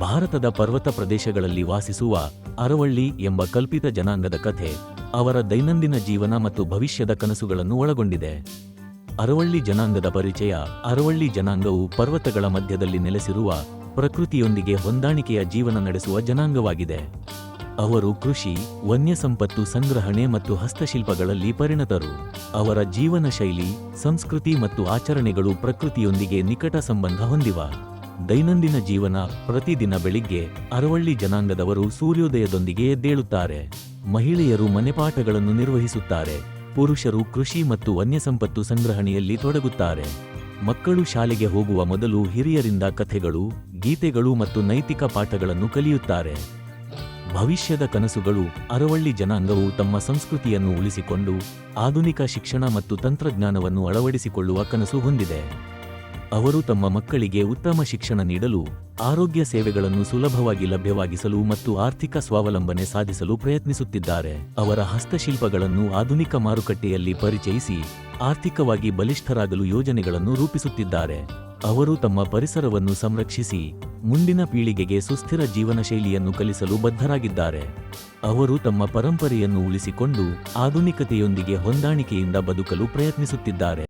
ಭಾರತದ ಪರ್ವತ ಪ್ರದೇಶಗಳಲ್ಲಿ ವಾಸಿಸುವ ಅರವಳ್ಳಿ ಎಂಬ ಕಲ್ಪಿತ ಜನಾಂಗದ ಕಥೆ ಅವರ ದೈನಂದಿನ ಜೀವನ ಮತ್ತು ಭವಿಷ್ಯದ ಕನಸುಗಳನ್ನು ಒಳಗೊಂಡಿದೆ. ಅರವಳ್ಳಿ ಜನಾಂಗದ ಪರಿಚಯ ಅರವಳ್ಳಿ ಜನಾಂಗವು ಪರ್ವತಗಳ ಮಧ್ಯದಲ್ಲಿ ನೆಲೆಸಿರುವ ಪ್ರಕೃತಿಯೊಂದಿಗೆ ಹೊಂದಾಣಿಕೆಯ ಜೀವನ ನಡೆಸುವ ಜನಾಂಗವಾಗಿದೆ. ಅವರು ಕೃಷಿ, ವನ್ಯ ಸಂಪತ್ತು ಸಂಗ್ರಹಣೆ ಮತ್ತು ಹಸ್ತಶಿಲ್ಪಗಳಲ್ಲಿ ಪರಿಣತರು. ಅವರ ಜೀವನ ಶೈಲಿ ಸಂಸ್ಕೃತಿ ಮತ್ತು ಆಚರಣೆಗಳು ಪ್ರಕೃತಿಯೊಂದಿಗೆ ನಿಕಟ ಸಂಬಂಧ ಹೊಂದಿವ. ದೈನಂದಿನ ಜೀವನ ಪ್ರತಿದಿನ ಬೆಳಿಗ್ಗೆ ಅರವಳ್ಳಿ ಜನಾಂಗದವರು ಸೂರ್ಯೋದಯದೊಂದಿಗೆ ಎದ್ದೇಳುತ್ತಾರೆ. ಮಹಿಳೆಯರು ಮನೆಪಾಠಗಳನ್ನು ನಿರ್ವಹಿಸುತ್ತಾರೆ. ಪುರುಷರು ಕೃಷಿ ಮತ್ತು ವನ್ಯಸಂಪತ್ತು ಸಂಗ್ರಹಣೆಯಲ್ಲಿ ತೊಡಗುತ್ತಾರೆ. ಮಕ್ಕಳು ಶಾಲೆಗೆ ಹೋಗುವ ಮೊದಲು ಹಿರಿಯರಿಂದ ಕಥೆಗಳು, ಗೀತೆಗಳು ಮತ್ತು ನೈತಿಕ ಪಾಠಗಳನ್ನು ಕಲಿಯುತ್ತಾರೆ. ಭವಿಷ್ಯದ ಕನಸುಗಳು ಅರವಳ್ಳಿ ಜನಾಂಗವು ತಮ್ಮ ಸಂಸ್ಕೃತಿಯನ್ನು ಉಳಿಸಿಕೊಂಡು ಆಧುನಿಕ ಶಿಕ್ಷಣ ಮತ್ತು ತಂತ್ರಜ್ಞಾನವನ್ನು ಅಳವಡಿಸಿಕೊಳ್ಳುವ ಕನಸು ಹೊಂದಿದೆ. ಅವರು ತಮ್ಮ ಮಕ್ಕಳಿಗೆ ಉತ್ತಮ ಶಿಕ್ಷಣ ನೀಡಲು ಆರೋಗ್ಯ ಸೇವೆಗಳನ್ನು ಸುಲಭವಾಗಿ ಲಭ್ಯವಾಗಿಸಲು ಮತ್ತು ಆರ್ಥಿಕ ಸ್ವಾವಲಂಬನೆ ಸಾಧಿಸಲು ಪ್ರಯತ್ನಿಸುತ್ತಿದ್ದಾರೆ. ಅವರ ಹಸ್ತಶಿಲ್ಪಗಳನ್ನು ಆಧುನಿಕ ಮಾರುಕಟ್ಟೆಯಲ್ಲಿ ಪರಿಚಯಿಸಿ ಆರ್ಥಿಕವಾಗಿ ಬಲಿಷ್ಠರಾಗಲು ಯೋಜನೆಗಳನ್ನು ರೂಪಿಸುತ್ತಿದ್ದಾರೆ. ಅವರು ತಮ್ಮ ಪರಿಸರವನ್ನು ಸಂರಕ್ಷಿಸಿ ಮುಂದಿನ ಪೀಳಿಗೆಗೆ ಸುಸ್ಥಿರ ಜೀವನ ಶೈಲಿಯನ್ನು ಕಲಿಸಲು ಬದ್ಧರಾಗಿದ್ದಾರೆ. ಅವರು ತಮ್ಮ ಪರಂಪರೆಯನ್ನು ಉಳಿಸಿಕೊಂಡು ಆಧುನಿಕತೆಯೊಂದಿಗೆ ಹೊಂದಾಣಿಕೆಯಿಂದ ಬದುಕಲು ಪ್ರಯತ್ನಿಸುತ್ತಿದ್ದಾರೆ.